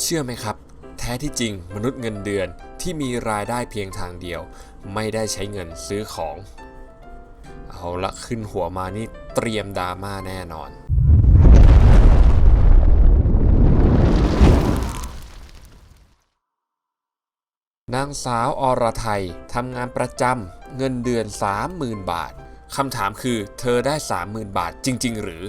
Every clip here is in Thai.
เชื่อไหมครับ แท้ที่จริงมนุษย์เงินเดือนที่มีรายได้เพียงทางเดียว ไม่ได้ใช้เงินซื้อของ เอาละขึ้นหัวมานี่เตรียมดราม่าแน่นอนนางสาวอรไทยทำงานประจำเงินเดือน 30,000 บาทคำถามคือ เธอได้ 30,000 บาทจริง ๆ หรือ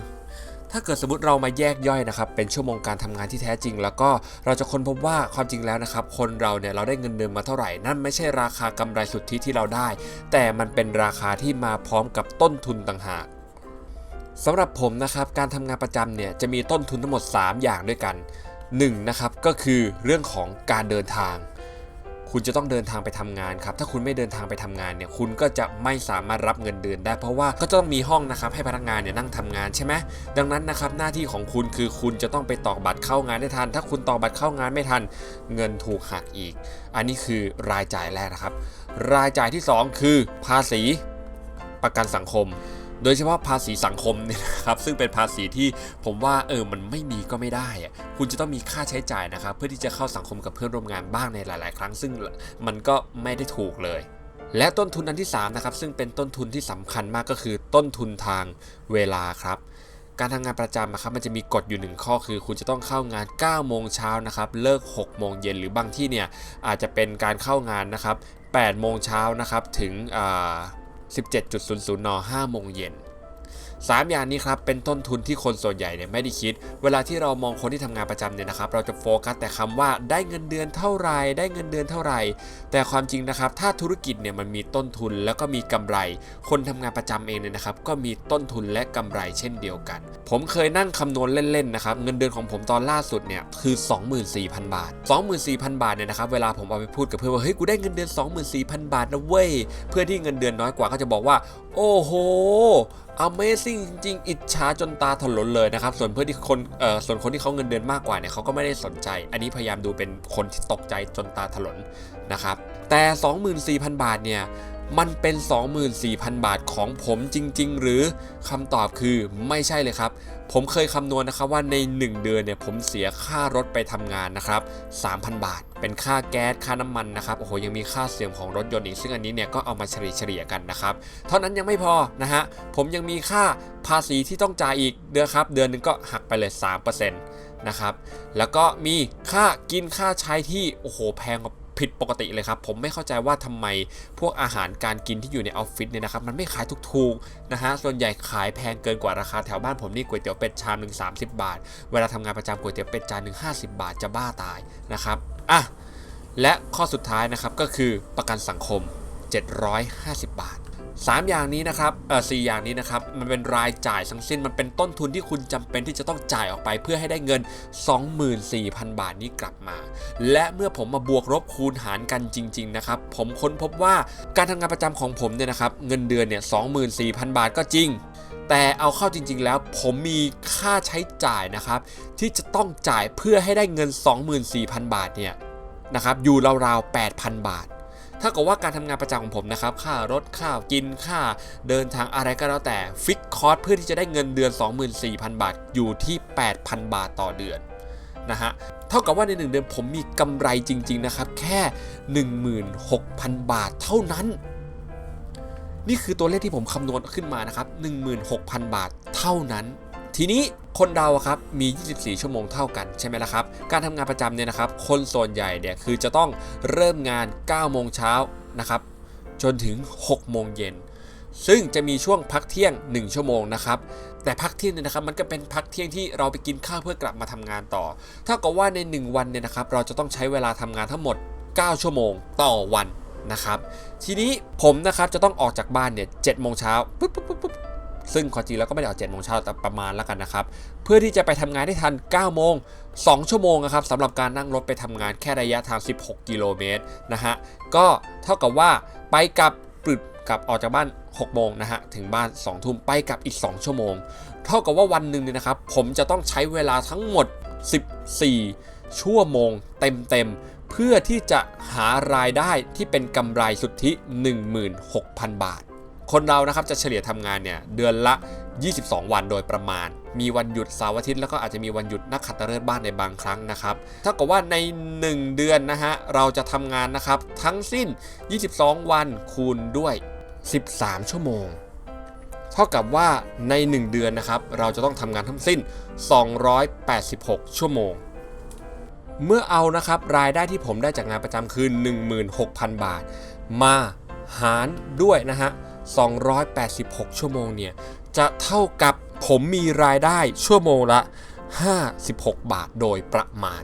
ถ้าเกิดสมมติเรามาแยกย่อยนะครับเป็นชั่วโมงการทำงานที่แท้จริง แล้วก็เราจะค้นพบว่าความจริงแล้วนะครับคนเราเนี่ยเราได้เงินเดือนมาเท่าไหร่นั่นไม่ใช่ราคากำไรสุทธิที่เราได้ แต่มันเป็นราคาที่มาพร้อมกับต้นทุนต่างหากสำหรับผมนะครับการทำงานประจำเนี่ยจะมีต้นทุนทั้งหมด 3 อย่างด้วยกัน1นะครับก็คือเรื่องของการเดินทาง คุณจะต้องเดินทางไปทำงานครับถ้าคุณไม่เดินทางไปทำงานเนี่ยคุณก็จะไม่สามารถรับเงินเดือนได้ เพราะว่าก็จะต้องมีห้องนะครับให้พนักงานเนี่ยนั่งทำงานใช่ไหมดังนั้นนะครับหน้าที่ของคุณคือคุณจะต้องไปตอกบัตรเข้างานได้ทัน ถ้าคุณตอกบัตรเข้างานไม่ทัน เงินถูกหักอีก อันนี้คือรายจ่ายแรกนะครับ รายจ่ายที่ 2 คือภาษีประกันสังคม โดยเฉพาะภาษีสังคมเนี่ยนะครับซึ่งเป็นภาษีที่ผมว่าเออมันไม่มีก็ไม่ได้อะคุณจะต้องมีค่าใช้จ่ายนะครับ เพื่อที่จะเข้าสังคมกับเพื่อนร่วมงานบ้างในหลาย ๆ ครั้ง ซึ่งมันก็ไม่ได้ถูกเลยและต้นทุนอันที่3นะครับซึ่งเป็นต้นทุนที่สำคัญมากก็คือต้นทุนทางเวลาครับ การทำงานประจำนะครับมันจะมีกฎอยู่หนึ่งข้อคือ คุณจะต้องเข้างาน 9 โมงเช้านะครับเลิก 6 โมงเย็นหรือบางที่เนี่ยอาจจะเป็นการเข้างานนะครับ8โมงเช้านะครับถึงอ่า 17.00 น 5 โมงเย็น สามอย่างนี้ครับเป็นต้นทุนที่คนส่วนใหญ่เนี่ยไม่ได้คิด เวลาที่เรามองคนที่ทำงานประจำเนี่ยนะครับเราจะโฟกัสแต่คำว่าได้เงินเดือนเท่าไรได้เงินเดือนเท่าไรแต่ความจริงนะครับถ้าธุรกิจเนี่ยมันมีต้นทุนแล้วก็มีกำไร คนทำงานประจำเองเนี่ยนะครับก็มีต้นทุนและกำไรเช่นเดียวกัน ผมเคยนั่งคำนวณเล่นๆนะครับเงินเดือนของผมตอนล่าสุดเนี่ยคือ 24,000 บาท 24,000 บาทเนี่ยนะครับเวลาผมเอาไปพูดกับเพื่อนว่าเฮ้ยกูได้เงินเดือน 24,000 บาทนะเว้ยเพื่อนที่เงินเดือนน้อยกว่าก็จะบอกว่า โอ้โห Amazing จริงๆ อิจฉาจนตาถลนเลยนะครับ ส่วนเพื่อนที่คนเอ่อส่วนคนที่เขาเงินเดือนมากกว่าเนี่ยเขาก็ไม่ได้สนใจ อันนี้พยายามดูเป็นคนที่ตกใจจนตาถลนนะครับ แต่ 24,000 บาทเนี่ย มันเป็น 24,000 บาทของผมจริง ๆ หรือคำตอบคือไม่ใช่เลยครับ ผมเคยคำนวณนะครับว่าใน 1 เดือนเนี่ยผมเสียค่ารถไปทำงานนะครับ 3,000 บาท เป็นค่าแก๊สค่าน้ำมันนะครับโอ้โหยังมีค่าเสื่อมของรถยนต์อีก ซึ่งอันนี้เนี่ยก็เอามาเฉลี่ยกันนะครับ เท่านั้นยังไม่พอนะฮะผมยังมีค่าภาษีที่ต้องจ่ายอีกเดือนครับเดือนหนึงก็หักไปเลย3%นะครับแล้วก็มีค่ากินค่าใช้ที่โอ้โหแพงกว่า ผิดปกติเลยครับ ผมไม่เข้าใจว่าทำไมพวกอาหารการกินที่อยู่ในออฟฟิศเนี่ยนะครับมันไม่ขายถูกๆนะฮะส่วนใหญ่ขายแพงเกินกว่าราคาแถวบ้านผมนี่ก๋วยเตี๋ยวเป็ดชามหนึ่งสาบาท เวลาทำงานประจำก๋วยเตี๋ยวเป็ดจานหนึ่ง50บาทจะบ้าตายนะครับอะและข้อสุดท้ายนะครับก็คือประกันสังคม 750 บาท 3 อย่างนี้นะครับเออสอย่างนี้นะครับ มันเป็นรายจ่ายทั้งสิ้น มันเป็นต้นทุนที่คุณจำเป็นที่จะต้องจ่ายออกไป เพื่อให้ได้เงิน 24,000 บาทนี้กลับมา และเมื่อผมมาบวกลบคูณหารกันจริง ๆ นะครับ ผมค้นพบว่าการทำงานประจำของผมเนี่ยนะครับ เงินเดือนเนี่ย24,000 บาทก็จริงแต่เอาเข้าจริงๆ แล้วผมมีค่าใช้จ่ายนะครับ ที่จะต้องจ่ายเพื่อให้ได้เงิน 24,000 บาทเนี่ยนะครับอยู่ราวๆ 8,000 บาท ถ้ากับว่าการทำงานประจำของผมนะครับค่ารถค่ากินค่าเดินทางอะไรก็แล้วแต่ฟิกคอร์สเพื่อที่จะได้เงินเดือน 24,000 บาทอยู่ที่ 8,000 บาทต่อเดือนนะฮะเท่ากับว่าใน 1 เดือนผมมีกำไรจริง ๆ นะครับ แค่ 16,000 บาทเท่านั้น นี่คือตัวเลขที่ผมคำนวณขึ้นมานะครับ16,000 บาทเท่านั้น ทีนี้คนเราอะครับมี 24 ชั่วโมงเท่ากันใช่ไหมล่ะครับ การทำงานประจำเนี่ยนะครับ คนส่วนใหญ่เนี่ยคือจะต้องเริ่มงาน 9 โมงเช้านะครับ จนถึง 6 โมงเย็น ซึ่งจะมีช่วงพักเที่ยง 1 ชั่วโมงนะครับ แต่พักเที่ยงเนี่ยนะครับ มันก็เป็นพักเที่ยงที่เราไปกินข้าวเพื่อกลับมาทำงานต่อ เท่ากับว่าใน 1 วันเนี่ยนะครับ เราจะต้องใช้เวลาทำงานทั้งหมด 9 ชั่วโมงต่อวันนะครับ ทีนี้ผมนะครับจะต้องออกจากบ้านเนี่ย7โมงเช้าปุ๊บปุ๊บปุ๊บ ซึ่งความจริงแล้วก็ไม่ได้ออก7โมงเช้าแต่ประมาณแล้วกันนะครับ เพื่อที่จะไปทำงานได้ทัน 9 โมง 2 ชั่วโมงนะครับสำหรับการนั่งรถไปทำงานแค่ระยะทาง 16 กิโลเมตรนะฮะ ก็เท่ากับว่าไปกับปึดกับออกจากบ้าน6โมงนะฮะถึงบ้าน2ทุ่มไปกับอีก 2 ชั่วโมง เท่ากับว่าวันหนึ่งเนี่ยนะครับผมจะต้องใช้เวลาทั้งหมด 14 ชั่วโมงเต็มๆเพื่อที่จะหารายได้ที่เป็นกำไรสุทธิ 16,000 บาท คนเรานะครับจะเฉลี่ยทำงานเนี่ยเดือนละ 22 วันโดยประมาณ มีวันหยุดเสาร์อาทิตย์แล้วก็อาจจะมีวันหยุดนักขัตฤกษ์บ้างในบางครั้งนะครับถ้ากับว่าใน 1 เดือนนะฮะเราจะทำงานนะครับทั้งสิ้น 22 วันคูณด้วย 13 ชั่วโมง เท่ากับว่าใน 1 เดือนนะครับเราจะต้องทำงานทั้งสิ้น 286 ชั่วโมงเมื่อเอานะครับรายได้ที่ผมได้จากงานประจำคือ 16,000 บาท มาหารด้วยนะฮะ 286 ชั่วโมงเนี่ย จะเท่ากับผมมีรายได้ชั่วโมงละ 56 บาทโดยประมาณ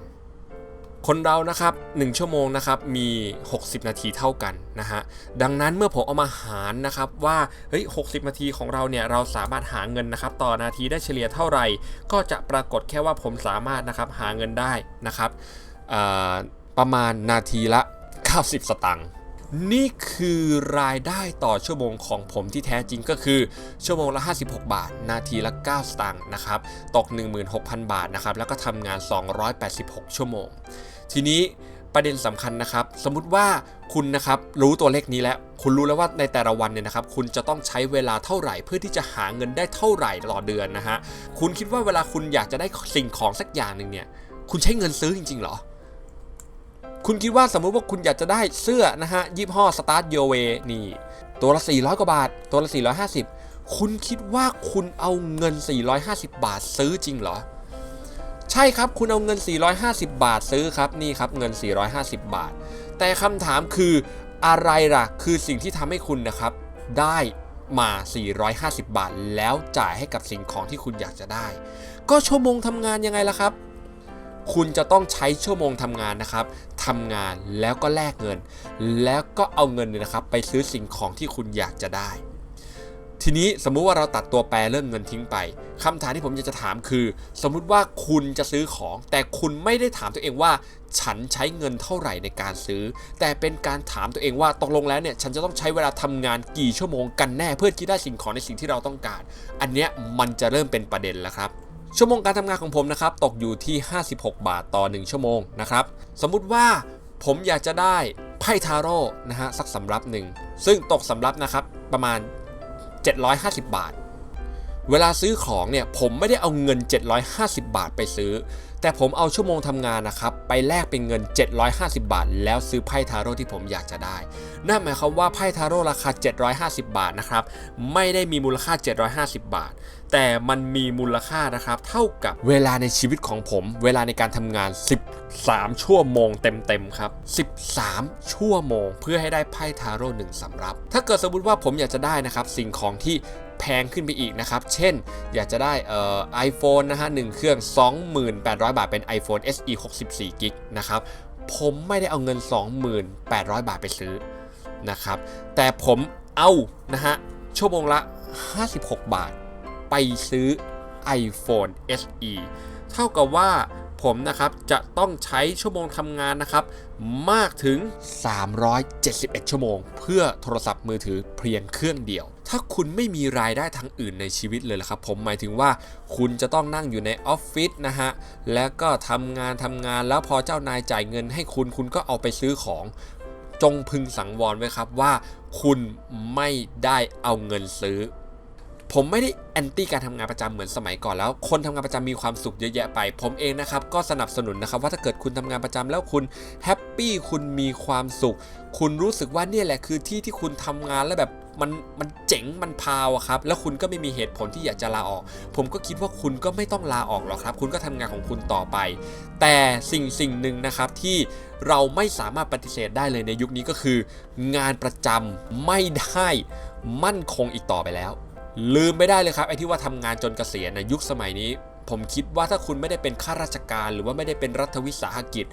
คนเรานะครับ 1 ชั่วโมงนะครับมี 60 นาทีเท่ากันนะฮะ ดังนั้นเมื่อผมเอามาหารนะครับว่าเฮ้ย60 นาทีของเราเนี่ยเราสามารถหาเงินนะครับต่อนาทีได้เฉลี่ยเท่าไหร่ ก็จะปรากฏแค่ว่าผมสามารถนะครับหาเงินได้นะครับประมาณนาทีละ 90 สตางค์ นี่คือรายได้ต่อชั่วโมงของผมที่แท้จริงก็คือ ชั่วโมงละ 56 บาท นาทีละ 9 สตางค์นะครับ ตก 16,000 บาทนะครับ แล้วก็ทำงาน 286 ชั่วโมง ทีนี้ประเด็นสำคัญนะครับ สมมุติว่าคุณนะครับรู้ตัวเลขนี้แล้ว คุณรู้แล้วว่าในแต่ละวันเนี่ยนะครับ คุณจะต้องใช้เวลาเท่าไหร่ เพื่อที่จะหาเงินได้เท่าไหร่ต่อเดือนนะฮะคุณคิดว่าเวลาคุณอยากจะได้สิ่งของสักอย่างหนึ่งเนี่ย คุณใช้เงินซื้อจริงๆหรอ คุณคิดว่าสมมุติว่าคุณอยากจะได้เสื้อนะฮะยี่ห้อ Start Your Way นี่ ตัวละ 400 กว่าบาท ตัวละ 450 คุณคิดว่าคุณเอาเงิน 450 บาทซื้อจริงเหรอ ใช่ครับคุณเอาเงิน 450 บาทซื้อครับนี่ครับเงิน 450 บาท แต่คำถามคืออะไรล่ะ คือสิ่งที่ทำให้คุณนะครับได้มา 450 บาท แล้วจ่ายให้กับสิ่งของที่คุณอยากจะได้ ก็ชั่วโมงทำงานยังไงล่ะครับ คุณจะต้องใช้ชั่วโมงทำงานนะครับทำงานแล้วก็แลกเงิน แล้วก็เอาเงินเนี่ยนะครับ ไปซื้อสิ่งของที่คุณอยากจะได้ ทีนี้สมมุติว่าเราตัดตัวแปรเรื่องเงินทิ้งไปคำถามที่ผมอยากจะถามคือ สมมุติว่าคุณจะซื้อของ แต่คุณไม่ได้ถามตัวเองว่า ฉันใช้เงินเท่าไหร่ในการซื้อ แต่เป็นการถามตัวเองว่าตกลงแล้วเนี่ยฉันจะต้องใช้เวลาทำงานกี่ชั่วโมงกันแน่เพื่อที่ได้สิ่งของในสิ่งที่เราต้องการ อันเนี้ยมันจะเริ่มเป็นประเด็นแล้วครับ ชั่วโมงการทำงานของผมนะครับตกอยู่ที่ 56 บาทต่อ 1 ชั่วโมงนะครับสมมุติว่าผมอยากจะได้ไพ่ทาโร่นะฮะสักสำรับหนึ่งซึ่งตกสำรับนะครับประมาณ 750 บาท เวลาซื้อของเนี่ยผมไม่ได้เอาเงิน 750 บาทไปซื้อ แต่ผมเอาชั่วโมงทำงานนะครับ ไปแลกเป็นเงิน 750 บาท แล้วซื้อไพ่ทาโร่ที่ผมอยากจะได้ นั่นหมายความว่าไพ่ทาโร่ราคา 750 บาทนะครับ ไม่ได้มีมูลค่า 750 บาท แต่มันมีมูลค่านะครับ เท่ากับเวลาในชีวิตของผม เวลาในการทำงาน 13 ชั่วโมงเต็มๆครับ 13 ชั่วโมง เพื่อให้ได้ไพ่ทาโร่หนึ่งสำรับ ถ้าเกิดสมมติว่าผมอยากจะได้นะครับสิ่งของที่ แพงขึ้นไปอีกนะครับ เช่น อยากจะได้เอ่อ iPhone นะฮะหนึ่งเครื่อง 2800 บาทเป็น iPhone SE 64 g b นะครับผมไม่ได้เอาเงิน 2800 บาทไปซื้อนะครับ แต่ผมเอานะฮะชั่วโมงละ 56 บาท ไปซื้อ iPhone SE เท่ากับว่าผมนะครับจะต้องใช้ชั่วโมงทำงานนะครับ มากถึง 371 ชั่วโมง เพื่อโทรศัพท์มือถือเพียงเครื่องเดียว ถ้าคุณไม่มีรายได้ทางอื่นในชีวิตเลยละครับ ผมหมายถึงว่าคุณจะต้องนั่งอยู่ในออฟฟิศนะฮะแล้วก็ทำงานทำงานแล้วพอเจ้านายจ่ายเงินให้คุณคุณก็เอาไปซื้อของจงพึงสังวรไว้ครับว่าคุณไม่ได้เอาเงินซื้อ ผมไม่ได้แอนตี้การทำงานประจำเหมือนสมัยก่อนแล้ว คนทำงานประจำมีความสุขเยอะแยะไป ผมเองนะครับก็สนับสนุนนะครับว่าถ้าเกิดคุณทำงานประจำแล้วคุณแฮปปี้คุณมีความสุข คุณรู้สึกว่าเนี่ยแหละคือที่ที่คุณทำงานแล้วแบบ มันมันเจ๋งมันพาวครับ แล้วคุณก็ไม่มีเหตุผลที่อยากจะลาออก ผมก็คิดว่าคุณก็ไม่ต้องลาออกหรอกครับ คุณก็ทำงานของคุณต่อไป แต่สิ่งสิ่งหนึ่งนะครับที่เราไม่สามารถปฏิเสธได้เลยในยุคนี้ก็คือ งานประจำไม่ได้มั่นคงอีกต่อไปแล้ว ลืมไม่ได้เลยครับไอ้ที่ว่าทำงานจนเกษียณในะยุคสมัยนี้ ผมคิดว่าถ้าคุณไม่ได้เป็นข้าราชการ หรือว่าไม่ได้เป็นรัฐวิสาหกิจ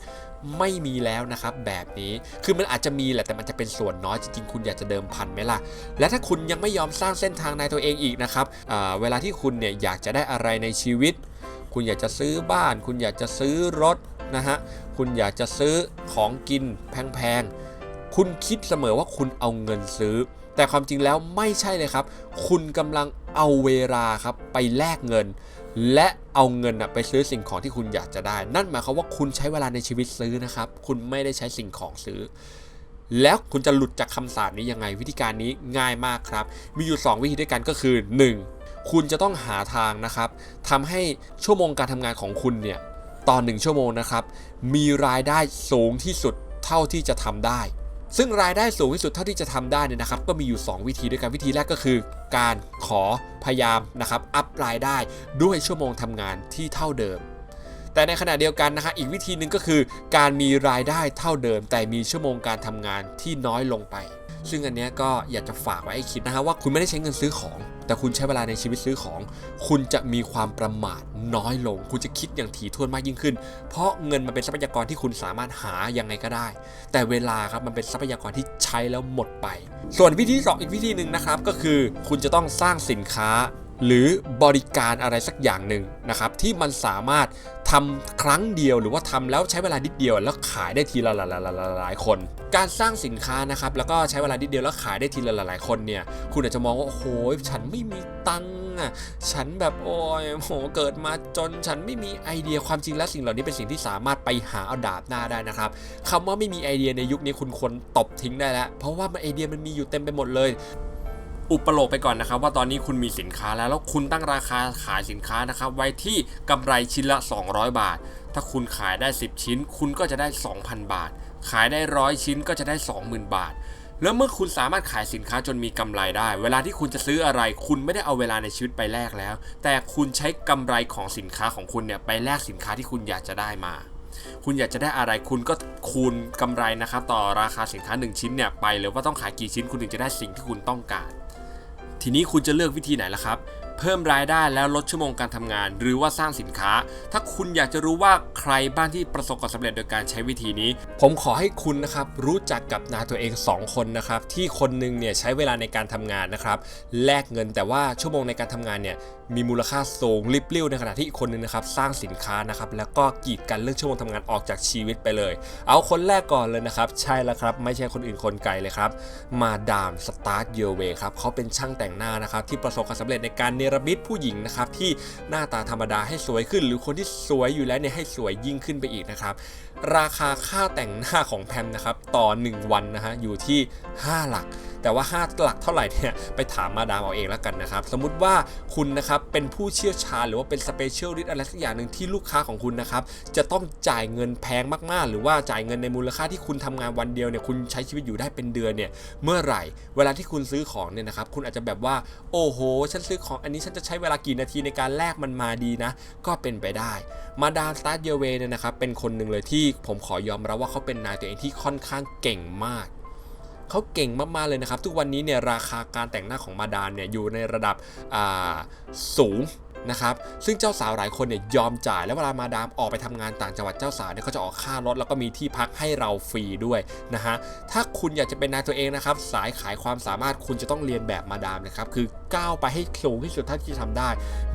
ไม่มีแล้วนะครับแบบนี้คือมันอาจจะมีแหละแต่มันจะเป็นส่วนน้อยจริงๆ คุณอยากจะเดิมพันไหมล่ะ และถ้าคุณยังไม่ยอมสร้างเส้นทางในตัวเองอีกนะครับอ่าเวลาที่คุณเนี่ยอยากจะได้อะไรในชีวิต คุณอยากจะซื้อบ้าน คุณอยากจะซื้อรถนะฮะคุณอยากจะซื้อของกินแพงๆคุณคิดเสมอว่าคุณเอาเงินซื้อ แต่ความจริงแล้วไม่ใช่เลยครับ คุณกำลังเอาเวลาครับไปแลกเงิน และเอาเงินไปซื้อสิ่งของที่คุณอยากจะได้ นั่นหมายความว่าคุณใช้เวลาในชีวิตซื้อนะครับ คุณไม่ได้ใช้สิ่งของซื้อ แล้วคุณจะหลุดจากคำสาปนี้ยังไง วิธีการนี้ง่ายมากครับ มีอยู่ 2 วิธีด้วยกันก็คือ 1. คุณจะต้องหาทางนะครับทำให้ชั่วโมงการทำงานของคุณเนี่ยต่อหนึ่งชั่วโมงนะครับ มีรายได้สูงที่สุดเท่าที่จะทำได้ ซึ่งรายได้สูงที่สุดเท่าที่จะทำได้เนี่ยนะครับ ก็มีอยู่ 2 วิธีด้วยกันวิธีแรกก็คือ การขอพยายามนะครับอัพรายได้ด้วยชั่วโมงทำงานที่เท่าเดิม แต่ในขณะเดียวกันนะฮะอีกวิธีหนึ่งก็คือ การมีรายได้เท่าเดิม แต่มีชั่วโมงการทำงานที่น้อยลงไป ซึ่งอันนี้ก็อยากจะฝากไว้ให้คิดนะฮะว่าคุณไม่ได้ใช้เงินซื้อของ แต่คุณใช้เวลาในชีวิตซื้อของ คุณจะมีความประมาทน้อยลง คุณจะคิดอย่างถี่ถ้วนมากยิ่งขึ้น เพราะเงินมันเป็นทรัพยากรที่คุณสามารถหายังไงก็ได้ แต่เวลาครับมันเป็นทรัพยากรที่ใช้แล้วหมดไป ส่วนวิธีที่สองอีกวิธีหนึ่งนะครับก็คือ คุณจะต้องสร้างสินค้าหรือบริการอะไรสักอย่างหนึ่งนะครับที่มันสามารถ ทำครั้งเดียวหรือว่าทำแล้วใช้เวลานิดเดียวแล้วขายได้ทีละหลายๆคน การสร้างสินค้านะครับแล้วก็ใช้เวลานิดเดียวแล้วขายได้ทีละหลายๆคนเนี่ยคุณอาจจะมองว่าโอ้โหฉันไม่มีตังค์อะฉันแบบโอ้ยโหเกิดมาจนฉันไม่มีไอเดียความจริงแล้วสิ่งเหล่านี้เป็นสิ่งที่สามารถไปหาเอาดาบหน้าได้นะครับคำว่าไม่มีไอเดียในยุคนี้คุณควรตบทิ้งได้แล้วเพราะว่ามันไอเดียมันมีอยู่เต็มไปหมดเลย อุปโลกไปก่อนนะครับ ว่าตอนนี้คุณมีสินค้าแล้วแล้วคุณตั้งราคาขายสินค้านะครับไว้ที่กำไรชิ้นละ 200 บาท ถ้าคุณขายได้ 10 ชิ้น คุณก็จะได้ 2,000 บาท ขายได้ร้อยชิ้นก็จะได้ 20,000 บาทแล้วเมื่อคุณสามารถขายสินค้าจนมีกำไรได้ เวลาที่คุณจะซื้ออะไร คุณไม่ได้เอาเวลาในชีวิตไปแลกแล้ว แต่คุณใช้กำไรของสินค้าของคุณเนี่ยไปแลกสินค้าที่คุณอยากจะได้มา คุณอยากจะได้อะไรคุณก็คูณกำไรนะครับต่อราคาสินค้า 1 ชิ้นเนี่ยไปเลยว่าต้องขายกี่ชิ้นคุณถึงจะได้สิ่งที่คุณต้องการ ทีนี้คุณจะเลือกวิธีไหนล่ะครับ เพิ่มรายได้แล้วลดชั่วโมงการทำงาน หรือว่าสร้างสินค้า ถ้าคุณอยากจะรู้ว่าใครบ้างที่ประสบความสำเร็จโดยการใช้วิธีนี้ ผมขอให้คุณนะครับรู้จักกับนายตัวเอง 2 คนนะครับที่คนหนึงเนี่ยใช้เวลาในการทำงานนะครับแลกเงินแต่ว่าชั่วโมงในการทำงานเนี่ยมีมูลค่าสูงริบลิ่วในขณะที่อีกคนหนึงนะครับสร้างสินค้านะครับแล้วก็กีดกันเรื่องชั่วโมงทำงานออกจากชีวิตไปเลย เอาคนแรกก่อนเลยนะครับใช่แล้วครับไม่ใช่คนอื่นคนไกลเลยครับมาดามสตาร์ทเยเวครับเขาเป็นช่างแต่งหน้านะครับที่ประสบความสำเร็จในการเนรมิตผู้หญิงนะครับที่หน้าตาธรรมดาให้สวยขึ้น หรือคนที่สวยอยู่แล้วเนี่ยให้สวยยิ่งขึ้นไปอีกนะครับ ราคาค่าแต่งหน้าของแพมนะครับต่อ 1 วันนะฮะอยู่ที่ 5 หลัก แต่ว่า 5 หลักเท่าไหร่เนี่ยไปถามมาดามเอาเองแล้วกันนะครับ สมมุติว่าคุณนะครับเป็นผู้เชี่ยวชาญหรือว่าเป็นสเปเชียลิสต์อะไรสักอย่างหนึ่งที่ลูกค้าของคุณนะครับจะต้องจ่ายเงินแพงมากๆ หรือว่าจ่ายเงินในมูลค่าที่คุณทำงานวันเดียวเนี่ยคุณใช้ชีวิตอยู่ได้เป็นเดือนเนี่ยเมื่อไหร่ เวลาที่คุณซื้อของเนี่ยนะครับคุณอาจจะแบบว่าโอ้โห ฉันซื้อของอันนี้ฉันจะใช้เวลากี่นาทีในการแลกมันมาดีนะ ก็เป็นไปได้ มาดามสตาร์เยเวเนี่ยนะครับเป็นคนหนึ่งเลยที่ผมขอยอมรับว่าเขาเป็นนายตัวเองที่ค่อนข้างเก่งมาก เขาเก่งมากๆเลยนะครับ ทุกวันนี้เนี่ยราคาการแต่งหน้าของมาดามเนี่ยอยู่ในระดับอ่าสูง นะครับซึ่งเจ้าสาวหลายคนเนี่ยยอมจ่าย แล้วเวลามาดามออกไปทำงานต่างจังหวัดเจ้าสาวเนี่ยเขาจะออกค่ารถแล้วก็มีที่พักให้เราฟรีด้วยนะฮะถ้าคุณอยากจะเป็นนายตัวเองนะครับสายขายความสามารถคุณจะต้องเรียนแบบมาดามนะครับคือก้าวไปให้สูงที่สุดเท่าที่จะทำได้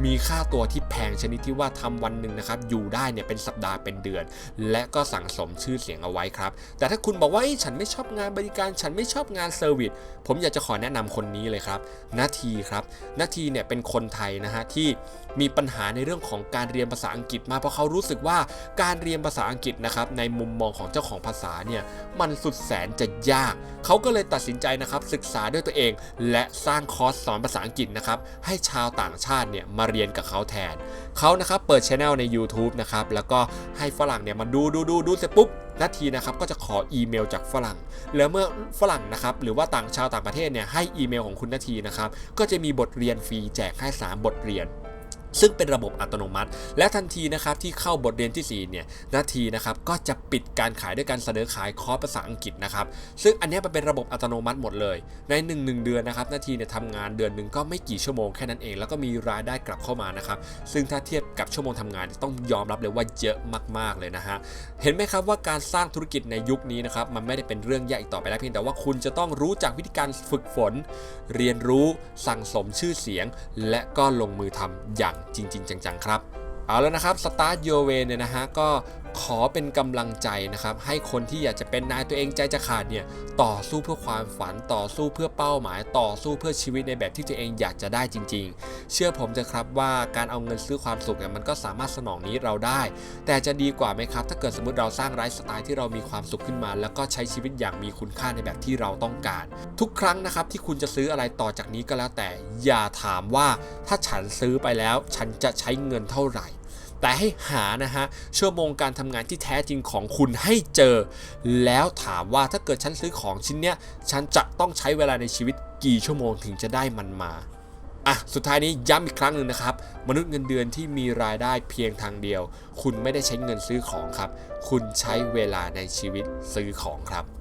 มีค่าตัวที่แพงชนิดที่ว่าทำวันหนึ่งนะครับอยู่ได้เนี่ยเป็นสัปดาห์เป็นเดือน และก็สั่งสมชื่อเสียงเอาไว้ครับ แต่ถ้าคุณบอกว่าฉันไม่ชอบงานบริการ ฉันไม่ชอบงานเซอร์วิสผมอยากจะขอแนะนำคนนี้เลยครับนาทีครับนาทีเนี่ยเป็นคนไทยนะฮะที่มีปัญหาในเรื่องของการเรียนภาษาอังกฤษมาเพราะเขารู้สึกว่าการเรียนภาษาอังกฤษนะครับในมุมมองของเจ้าของภาษาเนี่ยมันสุดแสนจะยาก เขาก็เลยตัดสินใจนะครับศึกษาด้วยตัวเอง และสร้างคอร์สสอนภาษาอังกฤษนะครับให้ชาวต่างชาติเนี่ยมาเรียนกับเขาแทน เขานะครับเปิดช anel ใน YouTube นะครับแล้วก็ให้ฝรั่งเนี่ยมาดูดูดูดูเสร็จปุ๊บนาทีนะครับก็จะขออีเมลจากฝรั่ง แล้วเมื่อฝรั่งนะครับหรือว่าต่างชาวต่างประเทศเนี่ยให้อีเมลของคุณนาทีนะครับก็จะมีบทเรียนฟรีแจกให้ 3 บทเรียน ซึ่งเป็นระบบอัตโนมัติ และทันทีนะครับที่เข้าบทเรียนที่ 4 เนี่ย นาทีนะครับก็จะปิดการขายด้วยการเสนอขายคอร์สภาษาอังกฤษนะครับ ซึ่งอันนี้มันเป็นระบบอัตโนมัติหมดเลย ใน1นเดือนนะครับ นาทีเนี่ยทำงานเดือนหนึ่งก็ไม่กี่ชั่วโมงแค่นั้นเอง แล้วก็มีรายได้กลับเข้ามานะครับ ซึ่งถ้าเทียบกับชั่วโมงทำงานต้องยอมรับเลยว่าเยอะมากๆเลยนะฮะ เห็นไหมครับว่าการสร้างธุรกิจในยุคนี้นะครับมันไม่ได้เป็นเรื่องยากอีกต่อไปแล้วเพียงแต่ว่าคุณจะต้องรู้จักวิธีการฝึกฝน เรียนรู้ สั่งสมชื่อเสียง และก็ลงมือทำอย่างจริง ๆ จังๆ ครับ เอาแล้วนะครับ Start Your Way เนี่ยนะฮะก็ ขอเป็นกำลังใจนะครับให้คนที่อยากจะเป็นนายตัวเองใจจะขาดเนี่ยต่อสู้เพื่อความฝันต่อสู้เพื่อเป้าหมาย ต่อสู้เพื่อชีวิตในแบบที่ตัวเองอยากจะได้จริง ๆ เชื่อผมเถอะครับว่าการเอาเงินซื้อความสุขเนี่ยมันก็สามารถสนองนี้เราได้ แต่จะดีกว่าไหมครับ ถ้าเกิดสมมติเราสร้างไลฟ์สไตล์ที่เรามีความสุขขึ้นมา แล้วก็ใช้ชีวิตอย่างมีคุณค่าในแบบที่เราต้องการ ทุกครั้งนะครับที่คุณจะซื้ออะไรต่อจากนี้ก็แล้วแต่อย่าถามว่าถ้าฉันซื้อไปแล้ว ฉันจะใช้เงินเท่าไหร่ แต่ให้หานะฮะชั่วโมงการทำงานที่แท้จริงของคุณให้เจอ แล้วถามว่าถ้าเกิดฉันซื้อของชิ้นเนี้ยฉันจะต้องใช้เวลาในชีวิตกี่ชั่วโมงถึงจะได้มันมาอะสุดท้ายนี้ย้ำอีกครั้งหนึ่งนะครับ มนุษย์เงินเดือนที่มีรายได้เพียงทางเดียว คุณไม่ได้ใช้เงินซื้อของครับ คุณใช้เวลาในชีวิตซื้อของครับ